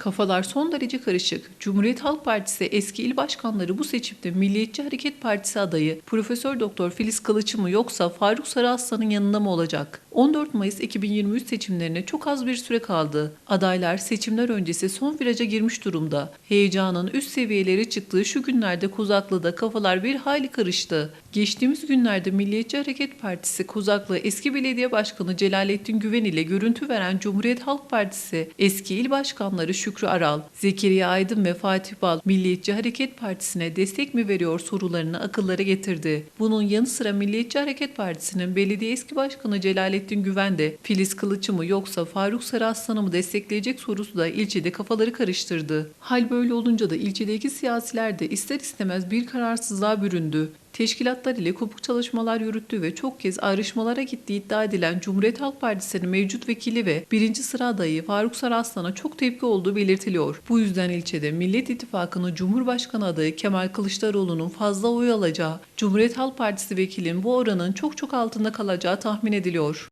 Kafalar son derece karışık. Cumhuriyet Halk Partisi eski il başkanları bu seçimde Milliyetçi Hareket Partisi adayı Profesör Doktor Filiz Kılıç'ı mı yoksa Faruk Sarıaslan'ın yanında mı olacak? 14 Mayıs 2023 seçimlerine çok az bir süre kaldı. Adaylar seçimler öncesi son viraja girmiş durumda. Heyecanın üst seviyeleri çıktığı şu günlerde Kuzaklı'da kafalar bir hayli karıştı. Geçtiğimiz günlerde Milliyetçi Hareket Partisi Kuzaklı eski belediye başkanı Celalettin Güven ile görüntü veren Cumhuriyet Halk Partisi eski il başkanları Şükrü Aral, Zekeriya Aydın ve Fatih Bal Milliyetçi Hareket Partisi'ne destek mi veriyor sorularını akıllara getirdi. Bunun yanı sıra Milliyetçi Hareket Partisi'nin belediye eski başkanı Celalettin Güven de Filiz Kılıç'ı mı yoksa Faruk Sarıaslan'ı mı destekleyecek sorusu da ilçede kafaları karıştırdı. Hal böyle olunca da ilçedeki siyasiler de ister istemez bir kararsızlığa büründü. Teşkilatlar ile kopuk çalışmalar yürüttüğü ve çok kez ayrışmalara gittiği iddia edilen Cumhuriyet Halk Partisi'nin mevcut vekili ve birinci sıra adayı Faruk Saraslan'a çok tepki olduğu belirtiliyor. Bu yüzden ilçede Millet İttifakı'nın Cumhurbaşkanı adayı Kemal Kılıçdaroğlu'nun fazla oy alacağı, Cumhuriyet Halk Partisi vekilinin bu oranın çok çok altında kalacağı tahmin ediliyor.